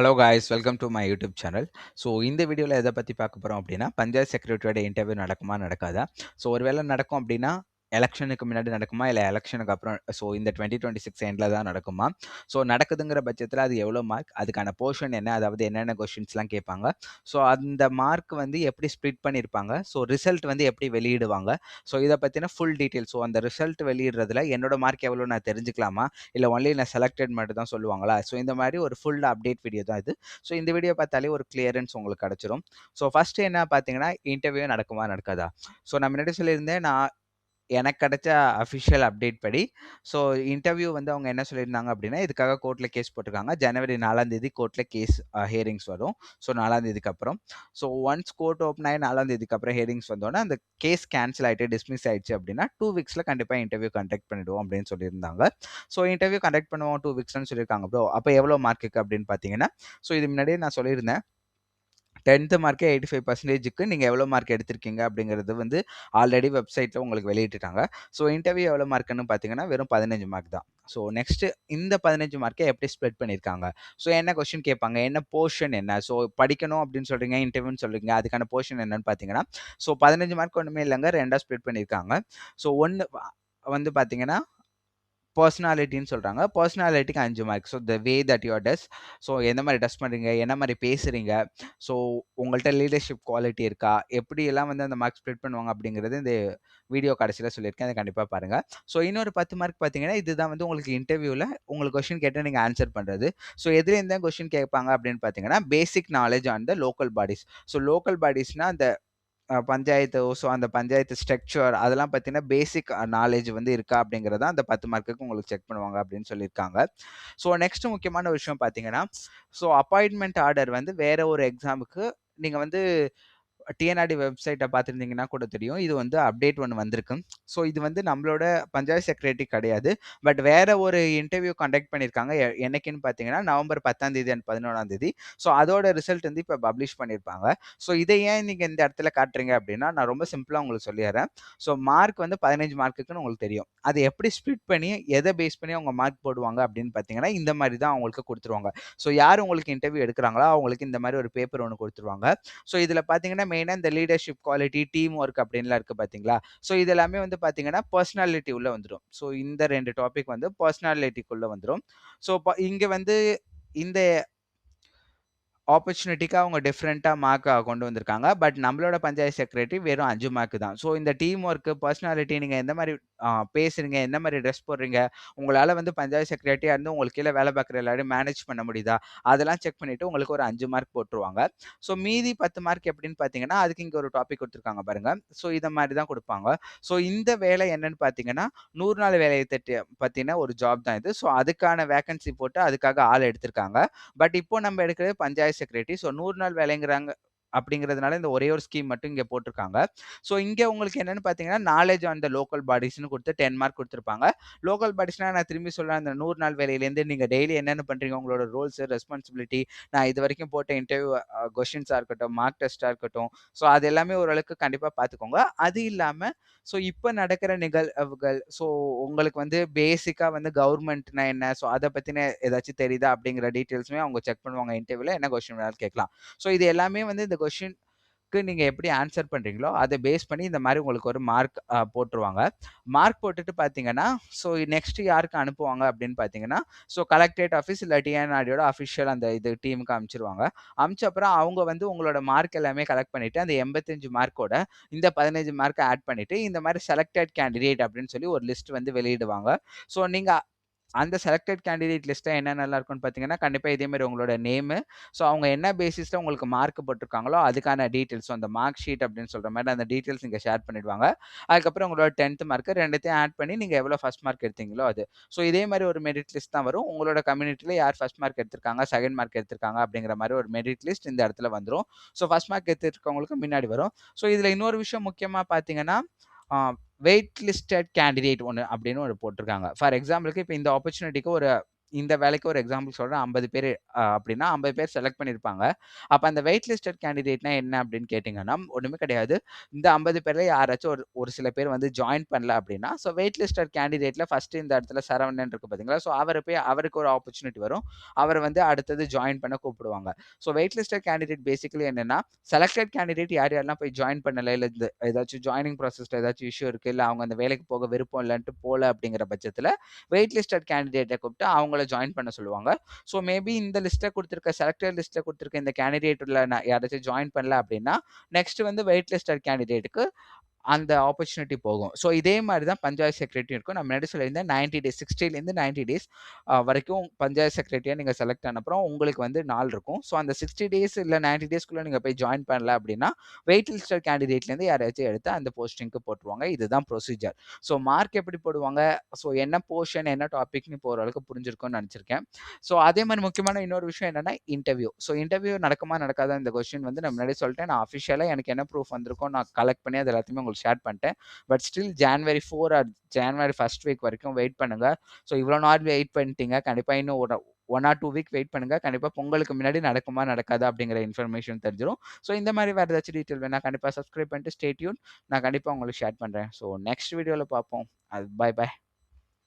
Hello guys welcome to my YouTube channel so இந்த வீடியோவில் எதை பற்றி பார்க்க போகிறோம் அப்படின்னா பஞ்சாயத்து செக்ரட்டரியோட இன்டர்வியூ நடக்குமா நடக்காதா? ஸோ ஒருவேளை நடக்கும் அப்படின்னா எலெக்ஷனுக்கு முன்னாடி நடக்குமா? இல்லை எலெக்ஷனுக்கு அப்புறம் ஸோ இந்த டுவெண்ட்டி டுவெண்ட்டி சிக்ஸ் எண்டில் தான் நடக்குமா? ஸோ நடக்குதுங்கிற பட்சத்தில் அது எவ்வளோ மார்க் அதுக்கான போர்ஷன் என்ன? அதாவது என்னென்ன கொஷின்ஸ்லாம் கேட்பாங்க? ஸோ அந்த மார்க் வந்து எப்படி ஸ்ப்ளிட் பண்ணியிருப்பாங்க ஸோ ரிசல்ட் வந்து எப்படி வெளியிடுவாங்க? ஸோ இதை பற்றின ஃபுல் டீட்டெயில் ஸோ அந்த ரிசல்ட் வெளியிடுறதுல என்னோட மார்க் எவ்வளோ நான் தெரிஞ்சுக்கலாமா? இல்லை ஒன்லி நான் செலக்டட் மட்டும் தான் சொல்லுவாங்களா? ஸோ இந்த மாதிரி ஒரு ஃபுல் அப்டேட் வீடியோ தான் இது. ஸோ இந்த வீடியோ பார்த்தாலே ஒரு கிளியரன்ஸ் உங்களுக்கு கிடச்சிரும். ஸோ ஃபஸ்ட்டு என்ன பார்த்தீங்கன்னா இன்டர்வியூ நடக்குமா? நடக்காதா? ஸோ நான் முன்னாடி சொல்லியிருந்தேன் நான் எனக்கு கிடைச்ச அஃபிஷியல் அப்டேட் படி. ஸோ இன்டர்வியூ வந்து அவங்க என்ன சொல்லியிருந்தாங்க அப்படின்னா இதுக்காக கோர்ட்டில் கேஸ் போட்டிருக்காங்க. ஜனவரி நாலாம் தேதி கோர்ட்டில் கேஸ் ஹியரிங்ஸ் வரும். ஸோ நாலாம் தேதிக்கு அப்புறம். ஸோ ஒன்ஸ் கோர்ட் ஓப்பன் ஆகி நாலாம் தேதிக்கு அப்புறம் ஹியரிங்ஸ் வந்தோடனே அந்த கேஸ் கேன்சல் ஆகிட்டு டிஸ்மிஸ் ஆயிடுச்சு அப்படின்னா டூ வீக்ஸில் கண்டிப்பாக இன்டர்வியூ கண்டக்ட் பண்ணிடுவோம் அப்படின்னு சொல்லியிருந்தாங்க. ஸோ இன்டர்வியூ கண்டக்ட் பண்ணுவோம் டூ வீக்ஸ்னு சொல்லியிருக்காங்க ப்ரோ அப்போ எவ்வளோ மார்க்குக்கு அப்படின்னு பார்த்தீங்கன்னா ஸோ இது முன்னாடியே நான் சொல்லியிருந்தேன். டென்த்து மார்க்கே எயிட்டி ஃபைவ் பர்சன்டேஜுக்கு நீங்கள் எவ்வளோ மார்க் எடுத்திருக்கீங்க அப்படிங்கிறது வந்து ஆல்ரெடி வெப்சைட்டில் உங்களுக்கு வெளியிட்டுட்டாங்க. ஸோ இன்டர்வியூ எவ்வளோ மார்க்குன்னு பார்த்தீங்கன்னா வெறும் பதினஞ்சு மார்க் தான். ஸோ நெக்ஸ்ட்டு இந்த பதினஞ்சு மார்க்கை எப்படி ஸ்ப்ளிட் பண்ணியிருக்காங்க? ஸோ என்ன கொஸ்டின் கேட்பாங்க? என்ன போர்ஷன் என்ன? ஸோ படிக்கணும் அப்படின்னு சொல்கிறீங்க இன்டர்வியூன்னு சொல்கிறீங்க அதுக்கான போர்ஷன் என்னன்னு பார்த்தீங்கன்னா ஸோ பதினஞ்சு மார்க் ஒன்றுமே இல்லைங்க ரெண்டாக ஸ்ப்ளிட் பண்ணியிருக்காங்க. ஸோ ஒன்று வந்து பார்த்தீங்கன்னா பர்சனாலிட்டின்னு சொல்கிறாங்க பர்சனாலிட்டிக்கு அஞ்சு mark so the way that you are dress so எந்த மாதிரி டஸ் பண்ணுறீங்க என்ன மாதிரி பேசுகிறீங்க ஸோ உங்கள்கிட்ட லீடர்ஷிப் குவாலிட்டி இருக்கா? எப்படியெல்லாம் வந்து அந்த மார்க் ஸ்ப்ளிட் பண்ணுவாங்க அப்படிங்கிறது இந்த வீடியோ கடைசியில் சொல்லியிருக்கேன். அதை கண்டிப்பாக பாருங்கள் ஸோ இன்னொரு பத்து மார்க் பார்த்தீங்கன்னா இதுதான் வந்து உங்களுக்கு இன்டர்வியூவில் உங்களுக்கு கொஷின் கேட்டால் நீங்கள் ஆன்சர் பண்ணுறது ஸோ எதுலேருந்து கொஷின் கேட்பாங்க அப்படின்னு பார்த்தீங்கன்னா basic knowledge on the local bodies so local பாடிஸ்னால் அந்த பஞ்சாயத்து ஸோ அந்த பஞ்சாயத்து ஸ்ட்ரக்சர் அதெல்லாம் பார்த்தீங்கன்னா பேசிக் நாலேஜ் வந்து இருக்கா அப்படிங்கிறத அந்த பத்து மார்க்குக்கு உங்களுக்கு செக் பண்ணுவாங்க அப்படின்னு சொல்லியிருக்காங்க. ஸோ நெக்ஸ்ட் முக்கியமான விஷயம் பார்த்தீங்கன்னா ஸோ அப்பாயின்மெண்ட் ஆர்டர் வந்து வேற ஒரு எக்ஸாமுக்கு நீங்கள் வந்து டிஎன்ஆர்டி வெப்சைட்டை பார்த்துருந்தீங்கன்னா கூட தெரியும். இது வந்து அப்டேட் ஒன்று வந்திருக்கு. ஸோ இது வந்து நம்மளோட பஞ்சாயத்து செக்ரட்டரி கிடையாது. பட் வேற ஒரு இன்டர்வியூ கண்டக்ட் பண்ணியிருக்காங்க. என்னைக்குன்னு பார்த்தீங்கன்னா நவம்பர் பத்தாம் தேதி அண்ட் பதினொன்றாம் தேதி. ஸோ அதோட ரிசல்ட் வந்து இப்போ பப்ளிஷ் பண்ணியிருப்பாங்க. ஸோ இதை ஏன் நீங்கள் இந்த இடத்துல காட்டுறீங்க அப்படின்னா நான் ரொம்ப சிம்பிளாக உங்களுக்கு சொல்லிடுறேன். ஸோ மார்க் வந்து பதினஞ்சு மார்க்குக்குன்னு உங்களுக்கு தெரியும். அது எப்படி ஸ்ப்ளிட் பண்ணி எதை பேஸ் பண்ணி அவங்க மார்க் போடுவாங்க அப்படின்னு பார்த்தீங்கன்னா இந்த மாதிரி தான் அவங்களுக்கு கொடுத்துருவாங்க. ஸோ யார் உங்களுக்கு இன்டர்வியூ எடுக்கிறாங்களோ அவங்களுக்கு இந்த மாதிரி ஒரு பேப்பர் ஒன்று கொடுத்துருவாங்க. ஸோ இதில் பார்த்தீங்கன்னா மெயினாக இந்த லீடர்ஷிப் குவாலிட்டி டீம் ஒர்க் அப்படின்லாம் இருக்குது பார்த்தீங்களா ஸோ இது எல்லாமே வந்து பார்த்தீங்கன்னா பர்சனாலிட்டி உள்ளே வந்துடும் ஸோ இந்த ரெண்டு டாபிக் வந்து பர்சனாலிட்டிக்குள்ளே வந்துடும் ஸோ இங்கே வந்து இந்த ஆப்பர்ச்சுனிட்டிக்கு அவங்க டிஃப்ரெண்ட்டாக மார்க்காக கொண்டு வந்திருக்காங்க. பட் நம்மளோட பஞ்சாயத்து செக்ரட்டரி வெறும் அஞ்சு மார்க்கு தான். ஸோ இந்த டீம் ஒர்க்கு பர்சனாலிட்டி நீங்கள் எந்த மாதிரி பேசுறீங்க என்ன மாதிரி ட்ரெஸ் போடுறீங்க உங்களால் வந்து பஞ்சாயத்து செக்ரட்டரியாக இருந்து உங்களுக்கு கீழே வேலை பார்க்குற எல்லாரும் மேனேஜ் பண்ண முடியுதா? அதெல்லாம் செக் பண்ணிவிட்டு உங்களுக்கு ஒரு அஞ்சு மார்க் போட்டுருவாங்க. ஸோ மீதி பத்து மார்க் எப்படின்னு பார்த்தீங்கன்னா அதுக்கு இங்கே ஒரு டாபிக் கொடுத்துருக்காங்க பாருங்கள் ஸோ இதை மாதிரி தான் கொடுப்பாங்க. ஸோ இந்த வேலை என்னன்னு பார்த்தீங்கன்னா நூறு நாள் வேலையை தட்டி பற்றின ஒரு ஜாப் தான் இது. ஸோ அதுக்கான வேகன்சி போட்டு அதுக்காக ஆள் எடுத்திருக்காங்க. பட் இப்போ நம்ம எடுக்கிறது பஞ்சாயத்து செக்ரட்டரி ஸோ நூறு நாள் வேலைங்கிறாங்க அப்படிங்கிறதுனால இந்த ஒரே ஒரு ஸ்கீம் மட்டும் இங்கே போட்டிருக்காங்க. ஸோ இங்கே உங்களுக்கு என்னென்னு பார்த்தீங்கன்னா நாலேஜ் ஆன் த லோக்கல் பாடிஸ்னு கொடுத்து டென் மார்க் கொடுத்துருப்பாங்க. லோக்கல் பாடிஸ்னால் நான் திரும்பி சொல்கிறேன் அந்த நூறு நாள் வேலையிலேருந்து நீங்கள் டெய்லி என்னென்ன பண்ணுறீங்க உங்களோட ரோல்ஸ் ரெஸ்பான்சிபிலிட்டி நான் இது வரைக்கும் போட்ட இன்டர்வியூ கொஷின்ஸாக இருக்கட்டும் மார்க் டெஸ்ட்டாக இருக்கட்டும். ஸோ அது எல்லாமே ஓரளவுக்கு கண்டிப்பாக பார்த்துக்கோங்க. அது இல்லாமல் ஸோ இப்போ நடக்கிற நிகழ்வுகள் ஸோ உங்களுக்கு வந்து பேசிக்காக வந்து கவர்மெண்ட்னா என்ன? ஸோ அதை பற்றின ஏதாச்சும் தெரியுதா அப்படிங்கிற டீட்டெயில்ஸுமே அவங்க செக் பண்ணுவாங்க இன்டர்வியூவில் என்ன கொஸ்டின் வேணாலும் கேட்கலாம். ஸோ இது எல்லாமே வந்து இந்த கொஷினுக்கு நீங்கள் எப்படி ஆன்சர் பண்ணுறீங்களோ அதை பேஸ் பண்ணி இந்த மாதிரி உங்களுக்கு ஒரு மார்க் போட்டுருவாங்க. மார்க் போட்டுட்டு பார்த்தீங்கன்னா ஸோ நெக்ஸ்ட் யாருக்கு அனுப்புவாங்க அப்படின்னு பார்த்தீங்கன்னா ஸோ கலெக்டரேட் ஆஃபீஸ் இல்லை டிஎன்ஆர்டியோட அஃபிஷியல் அந்த இது டீமுக்கு அனுப்பிச்சிருவாங்க அமிச்ச அப்புறம் அவங்க வந்து உங்களோட மார்க் எல்லாமே கலெக்ட் பண்ணிவிட்டு அந்த எண்பத்தஞ்சு மார்க்கோட இந்த பதினஞ்சு மார்க்கை ஆட் பண்ணிவிட்டு இந்த மாதிரி செலக்டட் கேண்டிடேட் அப்படின்னு சொல்லி ஒரு லிஸ்ட் வந்து வெளியிடுவாங்க. ஸோ நீங்கள் அந்த செலக்டட் கேண்டிடேட் லிஸ்ட்டில் என்னென்னலாம் இருக்கும்னு பார்த்தீங்கன்னா கண்டிப்பாக இதேமாதிரி உங்களோட நேமு ஸோ அவங்க என்ன பேசிஸில் உங்களுக்கு மார்க் போட்டிருக்காங்களோ அதுக்கான டீட்டெயில்ஸ் அந்த மார்க் ஷீட் அப்படின்னு சொல்கிற மாதிரி அந்த டீட்டெயில்ஸ் நீங்கள் ஷேர் பண்ணிடுவாங்க. அதுக்கப்புறம் உங்களோட டென்த் மார்க்கு ரெண்டுத்தையும் ஆட் பண்ணி நீங்கள் எவ்வளோ ஃபஸ்ட் மார்க் எடுத்தீங்களோ அது. ஸோ இதே மாதிரி ஒரு மெரிட் லிஸ்ட் தான் வரும். உங்களோட கம்யூனிட்டியில் யார் ஃபஸ்ட் மார்க் எடுத்திருக்காங்க செகண்ட் மார்க் எடுத்திருக்காங்க அப்படிங்கிற மாதிரி ஒரு மெரிட் லிஸ்ட் இந்த இடத்துல வந்துடும் ஸோ ஃபஸ்ட் மார்க் எடுத்துருக்கவங்களுக்கு முன்னாடி வரும். ஸோ இதில் இன்னொரு விஷயம் முக்கியமாக பார்த்தீங்கன்னா வெயிட் லிஸ்டட் கேண்டிடேட் ஒன்று அப்படின்னு ஒரு போட்டிருக்காங்க. ஃபார் எக்ஸாம்பிளுக்கு இப்போ இந்த ஆப்பர்ச்சுனிட்டிக்கு ஒரு இந்த வேலைக்கு ஒரு எக்ஸாம்பிள் சொல்கிறேன் ஐம்பது பேர் அப்படின்னா 50 பேர் செலக்ட் பண்ணியிருப்பாங்க. அப்போ அந்த வெயிட் லிஸ்டட் கேண்டிடேட்னா என்ன அப்படின்னு கேட்டிங்கன்னா ஒன்றுமே கிடையாது. இந்த ஐம்பது பேரில் யாராச்சும் ஒரு ஒரு சில பேர் வந்து ஜாயின் பண்ணல அப்படின்னா, ஸோ வெயிட் லிஸ்டட் கேண்டிடேட்டில் ஃபஸ்ட்டு இந்த இடத்துல சரவணன் இருக்கு பார்த்தீங்களா? ஸோ அவரை போய் அவருக்கு ஒரு ஆப்பர்ச்சுனிட்டி வரும். அவர் வந்து அடுத்தது ஜாயின் பண்ண கூப்பிடுவாங்க. So wait listed candidate basically என்னென்னா செலக்டட் கேண்டிடேட் யார் யாரெல்லாம் போய் ஜாயின் பண்ணலை இல்லை இந்த ஏதாச்சும் ஜாயினிங் ப்ராசஸில் ஏதாச்சும் இஷ்யூ இருக்குது இல்லை அவங்க அந்த வேலைக்கு போக விருப்பம் இல்லைன்ட்டு போகல அப்படிங்கிற பட்சத்தில் வெயிட் லிஸ்டட் கேண்டிடேட்டை கூப்பிட்டு அவங்கள ஜாயின் பண்ண சொல்லுவாங்க. ஸோ மேபி இந்த லிஸ்ட்டை கொடுத்துருக்க செலக்டர் லிஸ்ட்டில் கொடுத்துருக்க இந்த கேண்டிடேட்டில் நான் யாராச்சும் ஜாயின் பண்ணல அப்படின்னா, நெக்ஸ்ட் வந்து வெயிட் லிஸ்டட் கேண்டிடேட்டுக்கு அந்த ஆப்பர்ச்சுனிட்டி போகும். ஸோ இதே மாதிரி தான் பஞ்சாயத்து செக்ரட்டரியும் இருக்கும். நான் முன்னாடி சொல்லியிருந்தேன் 90 டேஸ் 60லேருந்து 90 டேஸ் வரைக்கும் பஞ்சாயத்து செக்ரட்டரியாக நீங்கள் செலக்ட் அனுப்புறோம் உங்களுக்கு வந்து நாள் இருக்கும். ஸோ அந்த 60 டேஸ் இல்லை நைன்ட்டி டேஸ்க்குள்ளே நீங்கள் போய் ஜாயின் பண்ணல அப்படின்னா, வெயிட் லிஸ்டர் கேண்டிடேட்லேருந்து யாரையாச்சும் எடுத்து அந்த போஸ்டிங்க்கு போட்டுருவாங்க. இதுதான் ப்ரொசீஜர். ஸோ மார்க் எப்படி போடுவாங்க? ஸோ என்ன போர்ஷன், என்ன டாபிக்னு போகிற அளவுக்கு புரிஞ்சிருக்கும்னு நினச்சிருக்கேன் ஸோ அதே மாதிரி முக்கியமான இன்னொரு விஷயம் என்னன்னா, இன்டர்வியூ. ஸோ இன்டர்வியூ நடக்குமா, நடக்காதா இந்த கொஸ்டின் வந்து நான் முன்னாடி சொல்லிட்டேன். நான் அஃபிஷியலா எனக்கு என்ன ப்ரூஃப் வந்திருக்கோ நான் கலெக்ட் பண்ணி அது எல்லாத்தையுமே உங்களுக்கு ஷேர் பண்ணிட்டேன். But still January four or January first week வரைக்கும் வெயிட் பண்ணுங்க. ஸோ இவ்வளோ நாள் வெயிட் பண்ணிட்டீங்க. கண்டிப்பாக இன்னும் ஒரு one or two week wait பண்ணுங்க. கண்டிப்பாக பொங்கலுக்கு முன்னாடி நடக்குமா, நடக்காதா அப்படிங்கிற இன்ஃபர்மேஷன் தெரிஞ்சிடும் ஸோ இந்த மாதிரி வேறு ஏதாச்சும் டீட்டெயில் வேணால் கண்டிப்பாக சப்ஸ்கிரைப் பண்ணிட்டு ஸ்டேட்யூன் நான் கண்டிப்பாக உங்களுக்கு ஷேர் பண்ணுறேன் ஸோ நெக்ஸ்ட் வீடியோவில் பார்ப்போம். அது பை பை.